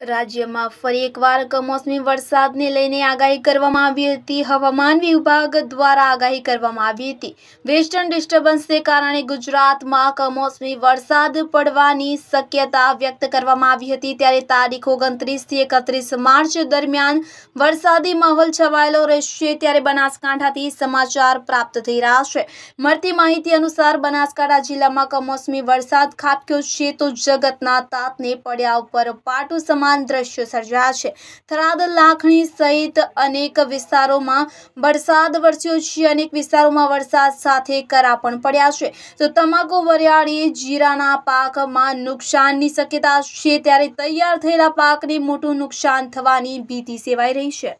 રાજ્યમાં ફરી એકવાર કમોસમી વરસાદને લઈને આગાહી કરવામાં આવી હતી. હવામાન વિભાગ દ્વારા આગાહી કરવામાં આવી હતી. વેસ્ટર્ન ડિસ્ટર્બન્સને કારણે ગુજરાતમાં કમોસમી વરસાદ પડવાની શક્યતા વ્યક્ત કરવામાં આવી હતી. ત્યારે તારીખ ઓગણત્રીસથી એકત્રીસ માર્ચ દરમિયાન વરસાદી માહોલ છવાયેલો રહેશે ત્યારે બનાસકાંઠાથી સમાચાર પ્રાપ્ત થઈ રહ્યા છે. મળતી માહિતી અનુસાર બનાસકાંઠા જિલ્લામાં કમોસમી વરસાદ ખાબક્યો છે તો જગતના તાતને પડ્યા ઉપર પાટું સમાન દ્રશ્યો સર્જાયા છે. થરાદ, લાખણી સહિત અનેક વિસ્તારોમાં વરસાદ વરસ્યો છે. અનેક વિસ્તારોમાં વરસાદ સાથે કરા પણ પડ્યા છે. તો તમાકુ, વરિયાળી, જીરાના પાકમાં નુકસાનની શક્યતા છે. ત્યારે તૈયાર થયેલા પાકને મોટું નુકસાન થવાની ભીતિ સેવાઈ રહી છે.